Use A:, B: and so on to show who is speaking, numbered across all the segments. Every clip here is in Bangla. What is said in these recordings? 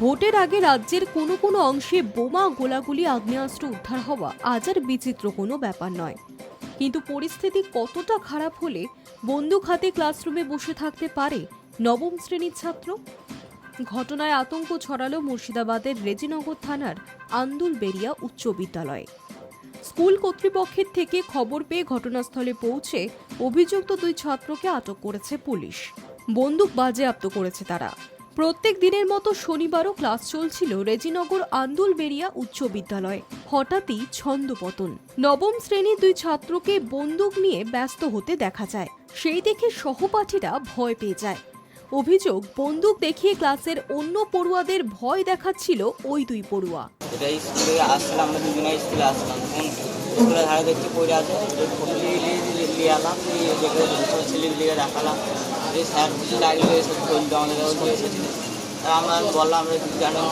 A: ভোটের আগে রাজ্যের কোনো কোনো অংশে বোমা, গোলাগুলি, আগ্নেয়াস্ত্র উদ্ধার হওয়া আজ আর বিচিত্র কোনো ব্যাপার নয়। কিন্তু পরিস্থিতি কতটা খারাপ হলে বন্দুক হাতে ক্লাসরুমে বসে থাকতে পারে নবম শ্রেণির ছাত্র? ঘটনায় আতঙ্ক ছড়ালো মুর্শিদাবাদের রেজিনগর থানার আন্দুলবেরিয়া উচ্চ বিদ্যালয়ে। স্কুল কর্তৃপক্ষের থেকে খবর পেয়ে ঘটনাস্থলে পৌঁছে অভিযুক্ত দুই ছাত্রকে আটক করেছে পুলিশ। বন্দুক বাজেয়াপ্ত করেছে তারা। প্রত্যেক দিনের মতো শনিবারও ক্লাস চলছিল রেজিনগর আন্দুলবেরিয়া উচ্চ বিদ্যালয়ে। হঠাৎই ছন্দপতন নবম শ্রেণির দুই ছাত্রকে বন্দুক নিয়ে ব্যস্ত হতে দেখা যায়। সেই দেখে সহপাঠীরা ভয় পেয়ে যায়। অভিযোগ, বন্দুক দেখিয়ে ক্লাসের অন্য পড়ুয়াদের ভয় দেখাচ্ছিল ওই দুই পড়ুয়া।
B: আসলাম দেখতে পড়ে আছে স্যার লাগলে এসব আমাদের আমরা বললাম আমরা জানো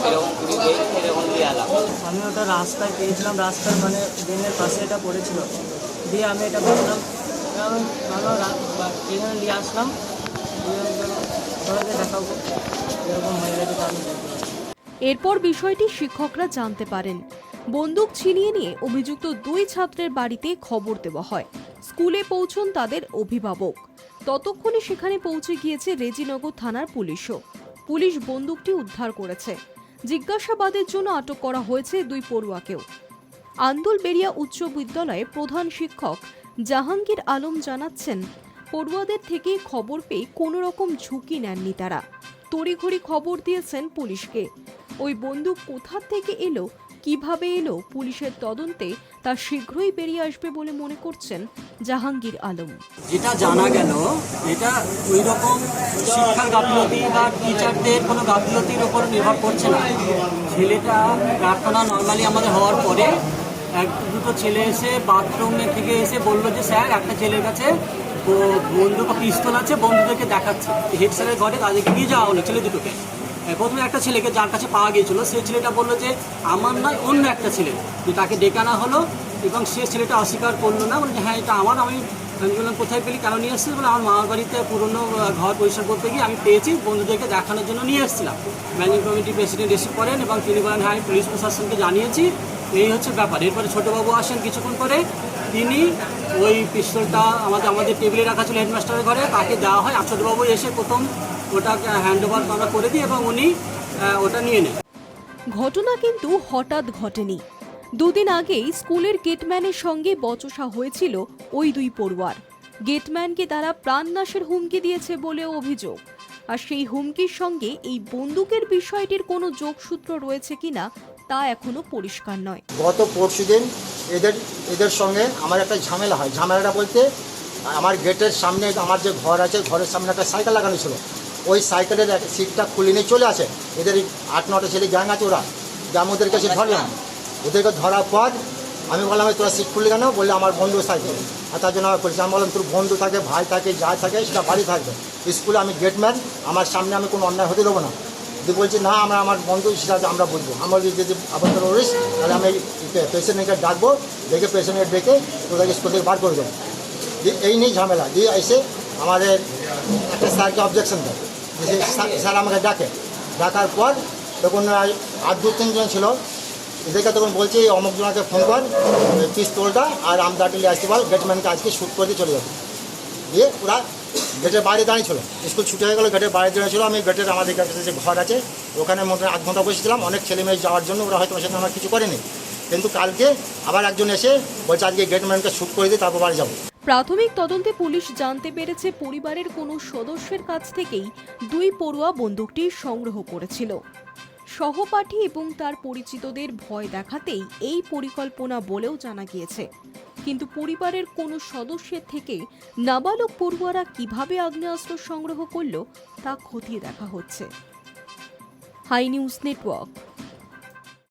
B: সেরকম কুড়ি বই সেরকম দিয়ে এলাম
C: আমি ওটা রাস্তায় পেয়েছিলাম রাস্তার মানে ড্রেনের পাশে এটা পড়েছিল। দিয়ে আমি এটা বললাম এখানে নিয়ে আসলাম? সবাইকে দেখাবো। এরকম হয়ে গেছে আমি
A: এরপর বিষয়টি শিক্ষকরা জানতে পারেন। বন্দুক ছিনিয়ে নিয়ে অভিযুক্ত দুই ছাত্রের বাড়িতে খবর দেওয়া হয়। স্কুলে পৌঁছন তাদের অভিভাবক। ততক্ষণে সেখানে পৌঁছে গিয়েছে রেজিনগর থানার পুলিশও। পুলিশ বন্দুকটি উদ্ধার করেছে। জিজ্ঞাসাবাদের জন্য আটক করা হয়েছে দুই পড়ুয়াকেও। আন্দুলবেরিয়া উচ্চ বিদ্যালয়ে প্রধান শিক্ষক জাহাঙ্গীর আলম জানাচ্ছেন, পড়ুয়াদের থেকে খবর পেয়ে কোনো রকম ঝুঁকি নেননি তারা। তড়িঘড়ি খবর দিয়েছেন পুলিশকে। ওই বন্দুক কোথা থেকে এলো কীভাবে এলো পুলিশের তদন্তে তা শীঘ্রই বেরিয়ে আসবে বলে মনে করছেন জাহাঙ্গীর আলম।
D: যেটা জানা গেল, এটা ওই রকম শিক্ষার গাফিলতি বা টিচারদের কোনো গাফিলতির উপর নির্ভর করছে না। ছেলেটা প্রার্থনা নর্মালি আমাদের হওয়ার পরে এক দুটো ছেলে এসে বাথরুমে থেকে এসে বলল যে, স্যার, একটা ছেলের কাছে ও বন্দুক, পিস্তল আছে, বন্ধুদেরকে দেখাচ্ছে। হেড স্যারের ঘরে তাদেরকে নিয়ে যাওয়া হলো, ছেলে দুটোকে। প্রথমে একটা ছেলেকে যার কাছে পাওয়া গিয়েছিল সেই ছেলেটা বলল যে, আমার নয়, অন্য একটা ছেলে। যে তাকে ডেকে আনা হলো এবং সে ছেলেটা অস্বীকার করল না, বলে হ্যাঁ এটা আমার, আমি বললাম, কোথায় পেলি? কেন নিয়ে এসেছিস বলে, আমার মামার বাড়িতে পুরনো ঘর পরিষ্কার করতে গিয়ে আমি পেয়েছি, বন্ধুদেরকে দেখানোর জন্য নিয়ে এসেছিলাম। ম্যানেজিং কমিটি প্রেসিডেন্ট রিসিভ করেন এবং তিনি বলেন হ্যাঁ পুলিশ প্রশাসনকে জানিয়েছি, এই হচ্ছে ব্যাপার। এরপরে ছোটোবাবু আসেন কিছুক্ষণ পরে, তিনি ওই পিস্তলটা আমাদের আমাদের টেবিলে রাখা ছিল হেডমাস্টারের ঘরে তাকে দেওয়া হয়। আর এসে প্রথম ওটা হ্যান্ড ওভার আমরা করে দিই এবং উনি ওটা নিয়ে নেন।
A: ঘটনা কিন্তু হঠাৎ ঘটেনি। দুদিন আগেই স্কুলের গেটম্যানের সঙ্গে বচসা হয়েছিল ওই দুই পড়ুয়ার। গেটম্যানকে তারা প্রাণনাশের হুমকি দিয়েছে বলেও অভিযোগ। আর সেই হুমকির সঙ্গে এই বন্দুকের বিষয়টির কোনো যোগসূত্র রয়েছে কিনা তা এখনও পরিষ্কার নয়।
E: গত পরশু দিন এদের এদের সঙ্গে আমার একটা ঝামেলা হয়। ঝামেলাটা বলতে আমার গেটের সামনে আমার যে ঘর আছে ঘরের সামনে একটা সাইকেল লাগানো ছিল। ওই সাইকেলের এক সিটটা খুলে নিয়ে চলে আসে। এদের আট নটা ছেলে গ্যাং আছে ওরা। গ্যাং ওদের কাছে ধরলাম। ওদেরকে ধরার পর আমি বললাম "এই তোরা সিট খুললি কেন? বললে আমার বন্ধু সাইকেল। আর তার জন্য আমার আমি বললাম তোর বন্ধু থাকে ভাই থাকে যা থাকে সেটা বাড়ি থাকবে। স্কুলে আমি গেটম্যান আমার সামনে আমি কোনো অন্যায় হতে দেবো না। যদি বলছি, না, আমরা, আমার বন্ধু সেটা আমরা বুঝব। আমরা যদি যদি আবার তোর তাহলে আমি পেশেন্টকে ডাকবো, ডেকে পেশেন্টকে ডেকে তোদেরকে স্কুল থেকে বার করে দেবো। এই নিয়ে ঝামেলা। দিয়ে এসে আমাদের একটা স্যারকে অবজেকশন দেয়। যে স্যার- আমাকে ডাকে। ডাকার পর তখন আর- দু তিনজন ছিল। এদেরকে তখন বলছি অমুক জনকে ফোন কর পিস্তলটা, আর আমদাটি নিয়ে আসতে বল গেটম্যানকে আজকে শ্যুট করে চলে যাবে। দিয়ে ওরা গেটের বাইরে দাঁড়িয়ে ছিল স্কুল ছুটি হয়ে গেলো, গেটের বাইরে দাঁড়িয়ে ছিল আমি গেটের আমাদের কাছে যে ঘর আছে, ওখানে মোটে আধ ঘণ্টা বসেছিলাম অনেক ছেলে মেয়ে যাওয়ার জন্য ওরা হয়তো সাথে আমার কিছু করেনি। কিন্তু কালকে আবার একজন এসে বলছে, আজকে গেটম্যানকে শ্যুট করে দিয়ে তারপর বাড়ি যাব।
A: প্রাথমিক তদন্তে পুলিশ জানতে পেরেছে, পরিবারের কোনো সদস্যের কাছ থেকেই দুই পড়ুয়া বন্দুকটি সংগ্রহ করেছিল। সহপাঠী এবং তার পরিচিতদের ভয় দেখাতেই এই পরিকল্পনা বলেও জানা গিয়েছে। কিন্তু পরিবারের কোনো সদস্যের থেকে নাবালক পড়ুয়ারা কীভাবে আগ্নেয়াস্ত্র সংগ্রহ করল তা খতিয়ে দেখা হচ্ছে। Hi News Network.